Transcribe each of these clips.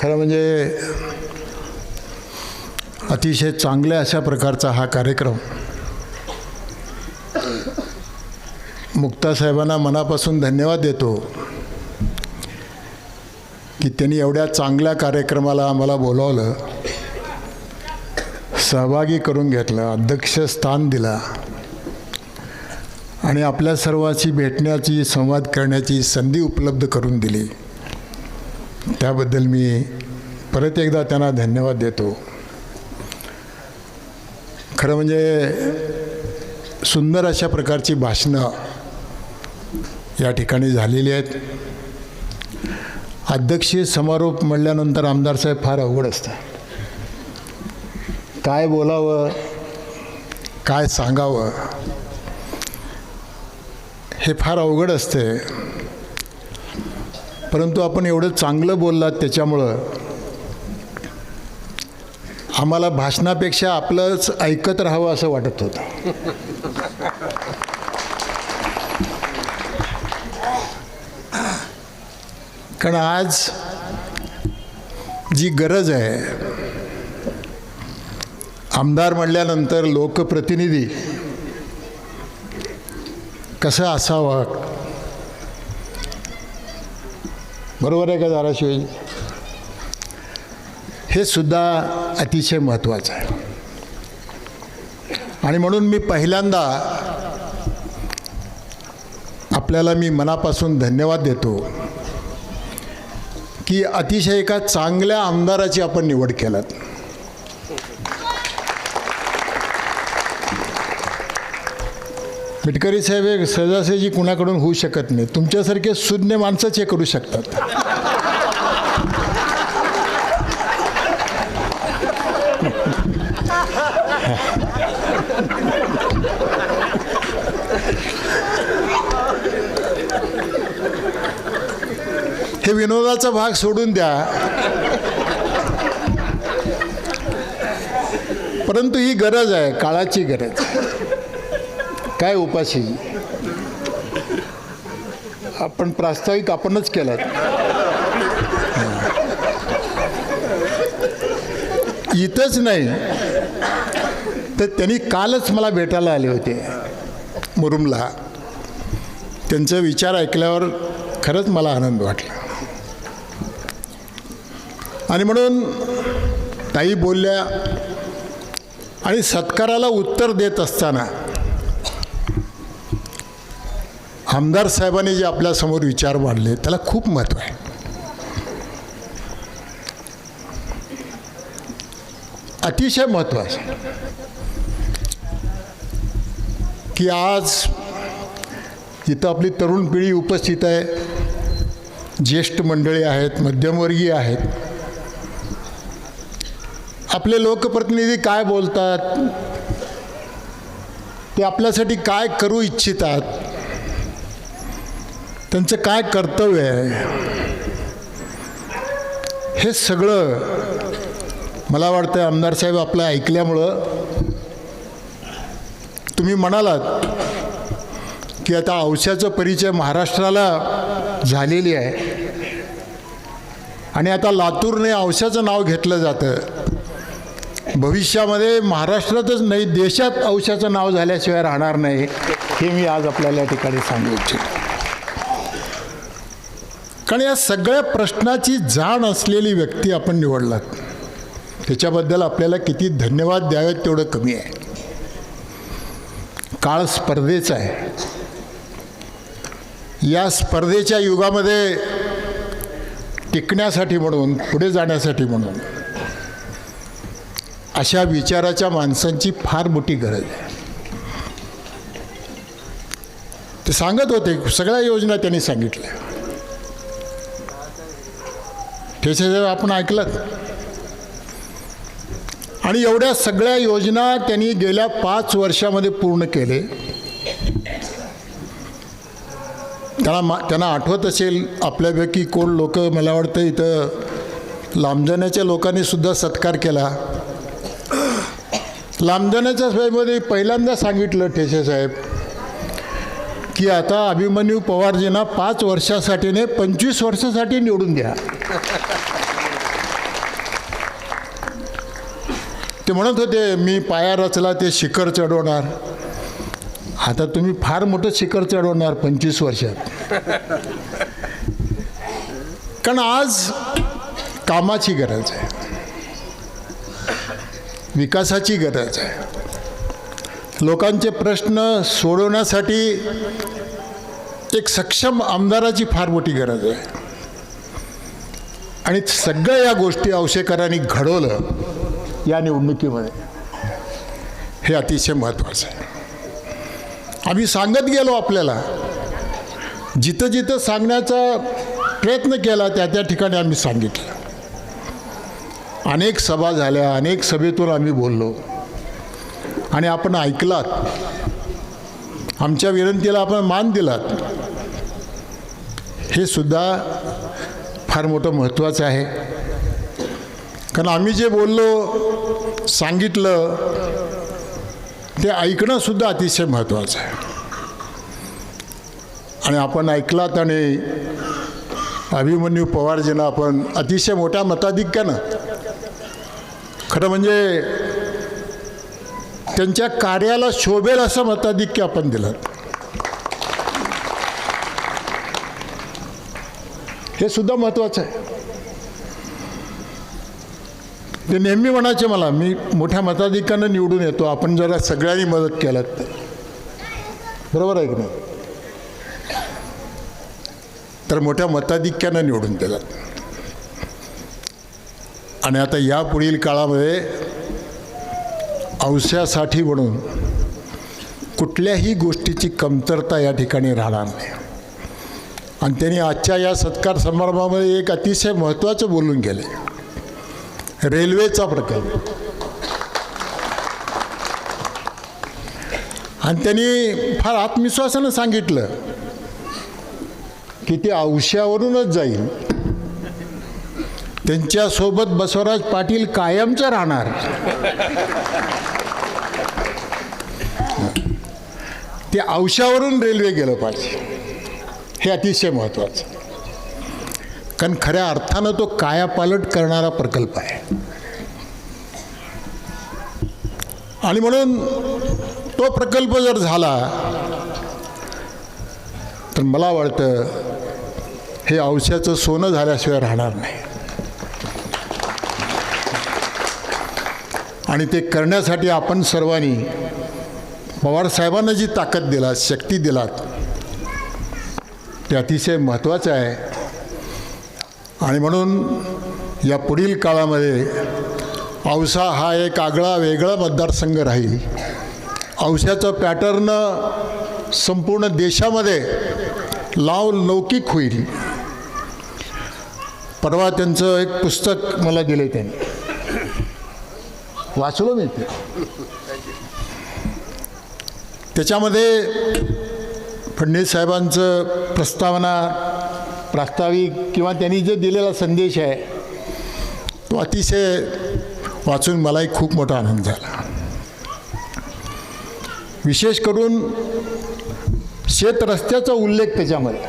खरं म्हणजे अतिशय चांगल्या अशा प्रकारचा हा कार्यक्रम मुक्तासाहेबांना मनापासून धन्यवाद देतो की त्यांनी एवढ्या चांगल्या कार्यक्रमाला आम्हाला बोलावलं सहभागी करून घेतलं अध्यक्ष स्थान दिला आणि आपल्या सर्वांशी भेटण्याची संवाद करण्याची संधी उपलब्ध करून दिली. त्याबद्दल मी परत एकदा त्यांना धन्यवाद देतो. खरं म्हणजे सुंदर अशा प्रकारची भाषणं या ठिकाणी झालेली आहेत. अध्यक्षीय समारोप म्हणल्यानंतर आमदार साहेब फार अवघड असतं काय बोलावं काय सांगावं हे फार अवघड असते. परंतु आपण एवढं चांगलं बोललात त्याच्यामुळं. आम्हाला भाषणापेक्षा आपलंच ऐकत राहावं असं वाटत होतं. कारण आज जी गरज आहे आमदार म्हणल्यानंतर लोकप्रतिनिधी कसं असावं बरोबर आहे का धाराशिव हे सुद्धा अतिशय महत्त्वाचं आहे. आणि म्हणून मी पहिल्यांदा आपल्याला मी मनापासून धन्यवाद देतो की अतिशय एका चांगल्या आमदाराची आपण निवड केलात. मिटकरी साहेब हे सहजासहजी कुणाकडून होऊ शकत नाही. तुमच्यासारखे सुज्ञ माणसंच हे करू शकतात. हे विनोदाचा भाग सोडून द्या. परंतु ही गरज आहे काळाची गरज. काय उपाशी? आपण प्रास्ताविक आपणच केलात. इथंच नाही तर त्यांनी कालच मला भेटायला आले होते मुरुमला. त्यांचा विचार ऐकल्यावर खरंच मला आनंद वाटला. आणि म्हणून ताई बोलल्या आणि सत्काराला उत्तर देत असताना आमदार साहेबांनी जे आपल्यासमोर विचार मांडले त्याला खूप महत्त्व आहे. अतिशय महत्त्वाचं की आज इथं आपली तरुण पिढी उपस्थित आहे. ज्येष्ठ मंडळी आहेत मध्यमवर्गीय आहेत. आपले लोकप्रतिनिधी काय बोलतात? ते आपल्यासाठी काय करू इच्छितात? त्यांचं काय कर्तव्य आहे? हे सगळं मला वाटतं आमदार साहेब आपलं ऐकल्यामुळं तुम्ही म्हणालात की आता औषधाचा परिचय महाराष्ट्राला झालेली आहे. आणि आता लातूरने औषधाचं नाव घेतलं जातं. भविष्यामध्ये महाराष्ट्रातच नाही देशात औषधाचं नाव झाल्याशिवाय राहणार नाही हे मी आज आपल्याला या ठिकाणी सांगू इच्छितो. कारण या सगळ्या प्रश्नाची जाण असलेली व्यक्ती आपण निवडलात. त्याच्याबद्दल आपल्याला किती धन्यवाद द्यावेत तेवढं कमी आहे. काळ स्पर्धेचा आहे. या स्पर्धेच्या युगामध्ये टिकण्यासाठी म्हणून पुढे जाण्यासाठी म्हणून अशा विचाराच्या माणसांची फार मोठी गरज आहे. ते सांगत होते सगळ्या योजना त्यांनी सांगितल्या. ठेसे आपण ऐकलं. आणि एवढ्या सगळ्या योजना त्यांनी गेल्या पाच वर्षामध्ये पूर्ण केले. त्यांना मा त्यांना आठवत असेल आपल्यापैकी कोण लोक मला वाटतं इथं लांबजण्याच्या लोकांनी सुद्धा सत्कार केला. लांबजण्याच्या सभेमध्ये पहिल्यांदा सांगितलं ठेसे साहेब की आता अभिमन्यू पवारजींना पाच वर्षासाठी नाही पंचवीस वर्षासाठी निवडून द्या. ते म्हणत होते मी पाया रचला ते शिखर चढवणार. आता तुम्ही फार मोठं शिखर चढवणार पंचवीस वर्षात. कारण आज कामाची गरज आहे. विकासाची गरज आहे. लोकांचे प्रश्न सोडवण्यासाठी एक सक्षम आमदाराची फार मोठी गरज आहे. आणि सगळ्या या गोष्टी अवशेकरांनी घडवलं या निवडणुकीमध्ये. हे अतिशय महत्त्वाचं आहे. आम्ही सांगत गेलो आपल्याला जिथं जिथं सांगण्याचा प्रयत्न केला त्या त्या ठिकाणी आम्ही सांगितलं. अनेक सभा झाल्या अनेक सभेतून आम्ही बोललो. आणि आपण ऐकलात. आमच्या विनंतीला आपण मान दिलात. हे सुद्धा फार मोठं महत्त्वाचं आहे. कारण आम्ही जे बोललो सांगितलं ते ऐकणंसुद्धा अतिशय महत्त्वाचं आहे. आणि आपण ऐकलात आणि अभिमन्यू पवारजींना आपण अतिशय मोठ्या मताधिक्यानं खरं म्हणजे त्यांच्या कार्याला शोभेल असं मताधिक्य आपण दिलं. हे सुद्धा महत्त्वाचं आहे. ते नेहमी म्हणायचे मला मी मोठ्या मताधिक्यानं निवडून येतो आपण जरा सगळ्यांनी मदत केलं तर बरोबर आहे की नाही? तर मोठ्या मताधिक्यानं निवडून दिलं आणि आता या पुढील काळामध्ये औष्यासाठी म्हणून कुठल्याही गोष्टीची कमतरता या ठिकाणी राहणार नाही. आणि त्यांनी आजच्या या सत्कार समारंभामध्ये एक अतिशय महत्त्वाचं बोलून गेले रेल्वेचा प्रकल्प. आणि त्यांनी फार आत्मविश्वासानं सांगितलं की ते औष्यावरूनच जाईल. त्यांच्यासोबत बसवराज पाटील कायमचं राहणार. ते औषावरून रेल्वे गेलं पाहिजे. हे अतिशय महत्त्वाचं कारण खऱ्या अर्थानं तो कायापालट करणारा प्रकल्प आहे. आणि म्हणून तो प्रकल्प जर झाला तर मला वाटतं हे औषधाचं सोनं झाल्याशिवाय राहणार नाही. आणि ते करण्यासाठी आपण सर्वांनी पवारसाहेबांना जी ताकद दिलात शक्ती दिलात ते अतिशय महत्त्वाचं आहे. आणि म्हणून या पुढील काळामध्ये औसा हा एक आगळा वेगळा मतदारसंघ राहील. औशाचं पॅटर्न संपूर्ण देशामध्ये लाव लौकिक होईल. परवा त्यांचं एक पुस्तक मला दिले त्यांनी. वाचलो मी ते. त्याच्यामध्ये फडणवीस साहेबांचं प्रस्तावना प्रास्ताविक किंवा त्यांनी जो दिलेला संदेश आहे तो अतिशय वाचून मलाही खूप मोठा आनंद झाला. विशेष करून शेत रस्त्याचा उल्लेख त्याच्यामध्ये.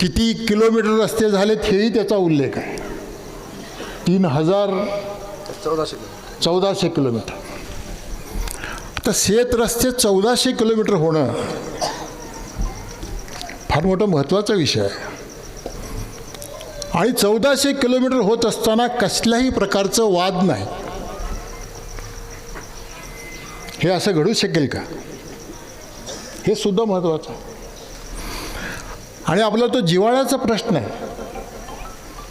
किती किलोमीटर रस्ते झालेत हेही त्याचा उल्लेख आहे. तीन हजार चौदाशे चौदाशे किलोमीटर. तर शेत रस्ते चौदाशे किलोमीटर होणं फार मोठा महत्त्वाचा विषय आहे. आणि चौदाशे किलोमीटर होत असताना कसल्याही प्रकारचं वाद नाही. हे असं घडू शकेल का? हे सुद्धा महत्त्वाचं आणि आपला तो जिवाळ्याचा प्रश्न आहे.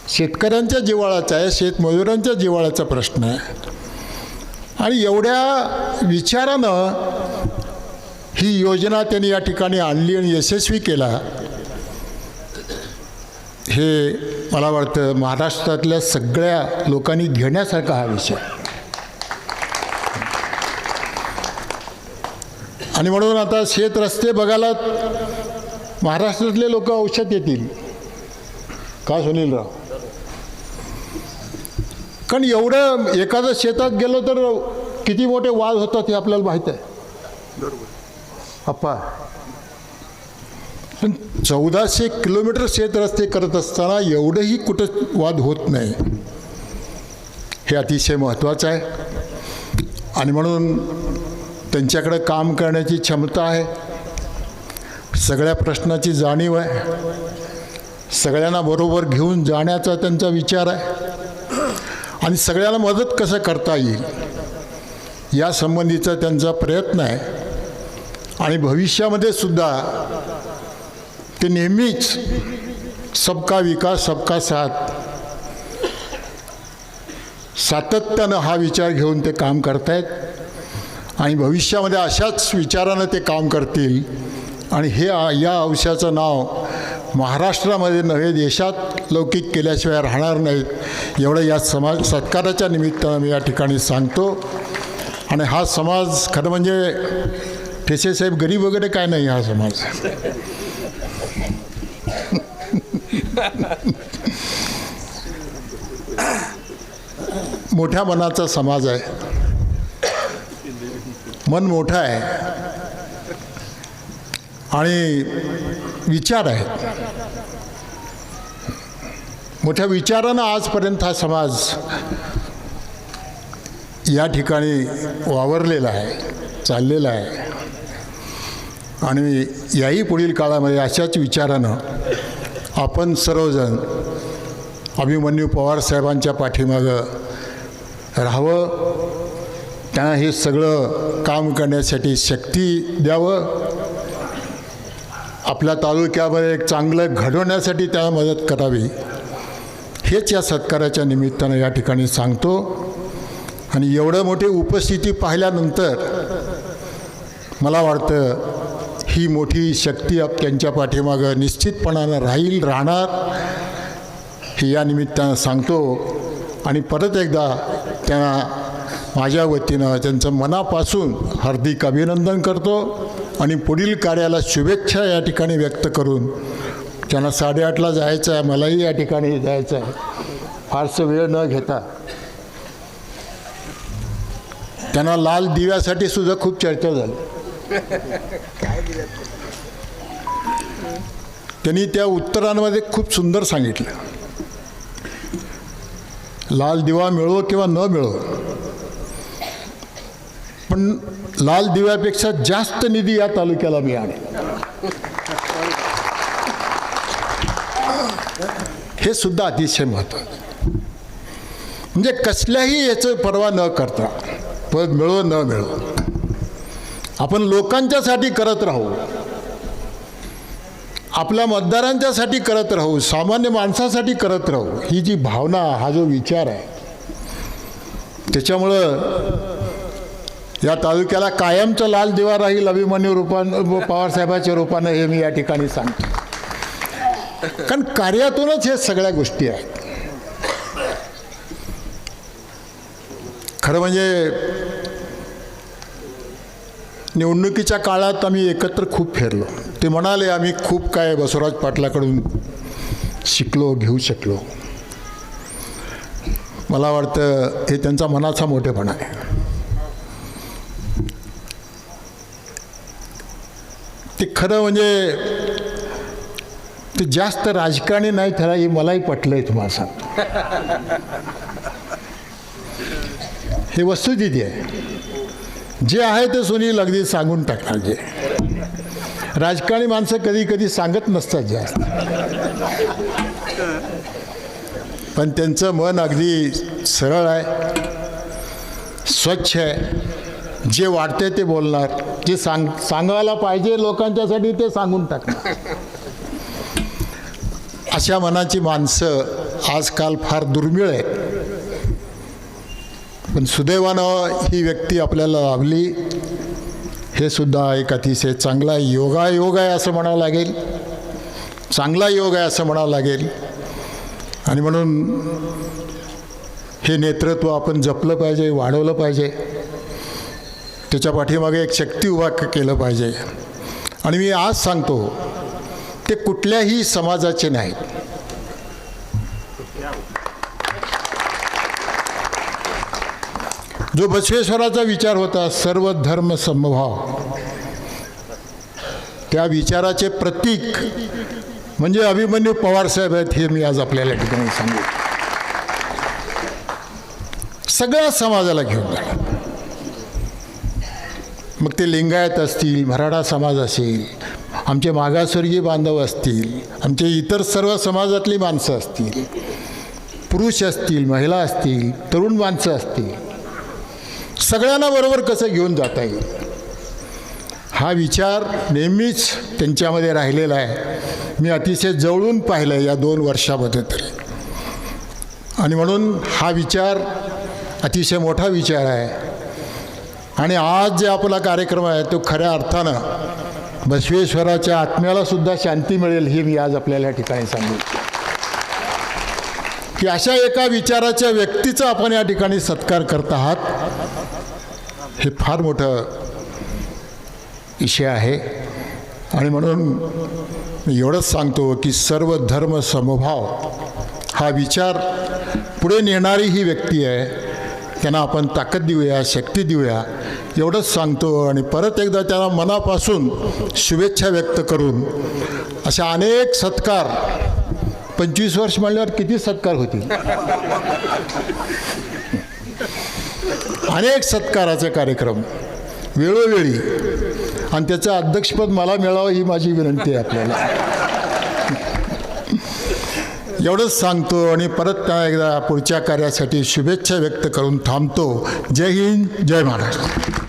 शेतकऱ्यांच्या जिवाळाचा आहे शेतमजुरांच्या जिवाळ्याचा प्रश्न आहे. आणि एवढ्या विचारानं ही योजना त्यांनी या ठिकाणी आणली आणि यशस्वी केला. हे मला वाटतं महाराष्ट्रातल्या सगळ्या लोकांनी घेण्यासारखा हा विषय. आणि म्हणून आता शेत रस्ते बघायला महाराष्ट्रातले लोक औषध येतील का सुनीलराव? कारण एवढं एखादं शेतात गेलो तर किती मोठे वाद होतात हे आपल्याला माहीत आहे. अप्पा. पण चौदाशे किलोमीटर शेत रस्ते करत असताना एवढंही कुठं वाद होत नाही. हे अतिशय महत्त्वाचं आहे. आणि म्हणून त्यांच्याकडे काम करण्याची क्षमता आहे. सगळ्या प्रश्नाची जाणीव आहे. सगळ्यांना बरोबर घेऊन जाण्याचा त्यांचा विचार आहे. आणि सगळ्यांना मदत कसं करता येईल या संबंधीचा त्यांचा प्रयत्न आहे. आणि भविष्यामध्ये सुद्धा ते नेहमीच सबका विकास सबका साथ. सातत्यानं हा विचार घेऊन ते काम करतायत. आणि भविष्यामध्ये अशाच विचारानं ते काम करतील. आणि हे या अंशाचं नाव महाराष्ट्रामध्ये नव्हे देशात लौकिक केल्याशिवाय राहणार नाहीत. एवढं या समाज सत्काराच्या निमित्तानं मी या ठिकाणी सांगतो. आणि हा समाज खरं म्हणजे ठेसे साहेब गरीब वगैरे काय नाही हा समाज. मोठ्या मनाचा समाज आहे. मन मोठं आहे. आणि विचार आहेत. मोठ्या विचारानं आजपर्यंत हा समाज या ठिकाणी वावरलेला आहे चाललेला आहे. आणि याही पुढील काळामध्ये अशाच विचारानं आपण सर्वजण अभिमन्यू पवार साहेबांच्या पाठीमागं राहावं त्यांना हे सगळं काम करण्यासाठी शक्ती द्यावं. आपल्या तालुक्यामध्ये एक चांगलं घडवण्यासाठी त्यांना मदत करावी. हेच या सत्काराच्या निमित्तानं या ठिकाणी सांगतो. आणि एवढं मोठी उपस्थिती पाहिल्यानंतर मला वाटतं ही मोठी शक्ती आप त्यांच्या पाठीमागं निश्चितपणानं राहील राहणार हे या निमित्तानं सांगतो. आणि परत एकदा त्यांना माझ्या वतीनं त्यांचं मनापासून हार्दिक अभिनंदन करतो. आणि पुढील कार्याला शुभेच्छा या ठिकाणी व्यक्त करून त्यांना साडेआठला जायचं आहे मलाही या ठिकाणी जायचं आहे. फारसं वेळ न घेता. त्यांना लाल दिव्यासाठी सुद्धा खूप चर्चा झाली. त्यांनी त्या उत्तरांमध्ये खूप सुंदर सांगितलं. लाल दिवा मिळो किंवा न मिळो पण लाल दिव्यापेक्षा जास्त निधी या तालुक्याला मिळाले हे सुद्धा अतिशय महत्त्वाचं म्हणजे कसल्याही याचं पर्वा न करता पद मिळो न मिळो आपण लोकांच्यासाठी करत राहू आपल्या मतदारांच्यासाठी करत राहू सामान्य माणसासाठी करत राहू ही जी भावना हा जो विचार आहे त्याच्यामुळं या तालुक्याला कायमचा लाल दिवा राहील अभिमन्यू रूपान पवारसाहेबाच्या रूपानं हे मी या ठिकाणी सांगतो. कारण कार्यातूनच हे सगळ्या गोष्टी आहेत. खरं म्हणजे निवडणुकीच्या काळात आम्ही एकत्र खूप फिरलो. ते म्हणाले आम्ही खूप काय बसवराज पाटलाकडून शिकलो घेऊ शकलो. मला वाटतं हे त्यांचा मनाचा मोठेपणा आहे. ते खरं म्हणजे ते जास्त राजकारणी नाही ठरा हे मलाही पटलं आहे तुम्हाला सांग हे वस्तुस्थिती आहे. जे आहे ते सुनील अगदी सांगून टाकणार जे. राजकारणी माणसं कधी कधी सांगत नसतात जास्त. पण त्यांचं मन अगदी सरळ आहे स्वच्छ आहे. जे वाटते ते बोलणार. जे सांग सांगायला पाहिजे लोकांच्यासाठी ते सांगून टाकणार. अशा मनाची माणसं आजकाल फार दुर्मिळ आहेत. पण सुदैवानं ही व्यक्ती आपल्याला लाभली. हे सुद्धा एक अतिशय चांगला योगायोग आहे असं म्हणावं लागेल. चांगला योग आहे असं म्हणावं लागेल. आणि म्हणून हे नेतृत्व आपण जपलं पाहिजे वाढवलं पाहिजे. त्याच्या पाठीमागे एक शक्ती उभा केलं पाहिजे. आणि मी आज सांगतो ते कुठल्याही समाजाचे नाहीत. जो बसवेश्वराचा विचार होता सर्व धर्म समभाव त्या विचाराचे प्रतीक म्हणजे अभिमन्यू पवारसाहेब आहेत हे मी आज आपल्याला ठिकाणी सांगू. सगळ्या समाजाला घेऊन जाणार मग ते लिंगायत असतील मराठा समाज असेल आमचे मागासवर्गीय बांधव असतील आमचे इतर सर्व समाजातली माणसं असतील पुरुष असतील महिला असतील तरुण माणसं असतील सगळ्यांना बरोबर कसं घेऊन जाता येईल? हा विचार नेहमीच त्यांच्यामध्ये राहिलेला आहे. मी अतिशय जवळून पाहिलं आहे या दोन वर्षामध्ये तरी. आणि म्हणून हा विचार अतिशय मोठा विचार आहे. आणि आज जे आपला कार्यक्रम आहे तो खऱ्या अर्थानं बसवेश्वराच्या आत्म्याला सुद्धा शांती मिळेल हे मी आज आपल्याला या ठिकाणी सांगेल की अशा एका विचाराच्या व्यक्तीचा आपण या ठिकाणी सत्कार करत आहात हे फार मोठं विषय आहे. आणि म्हणून मी एवढंच सांगतो की सर्व धर्म समभाव हा विचार पुढे नेणारी ही व्यक्ती आहे. त्यांना आपण ताकद देऊया शक्ती देऊया. एवढंच सांगतो आणि परत एकदा त्यांना मनापासून शुभेच्छा व्यक्त करून अशा अनेक सत्कार पंचवीस वर्ष म्हणल्यावर किती सत्कार होतील? अनेक सत्काराचा कार्यक्रम वेळोवेळी. आणि त्याचं अध्यक्षपद मला मिळावं ही माझी विनंती आहे आपल्याला. एवढंच सांगतो आणि परत त्या एकदा पुढच्या कार्यासाठी शुभेच्छा व्यक्त करून थांबतो. जय हिंद जय महाराष्ट्र.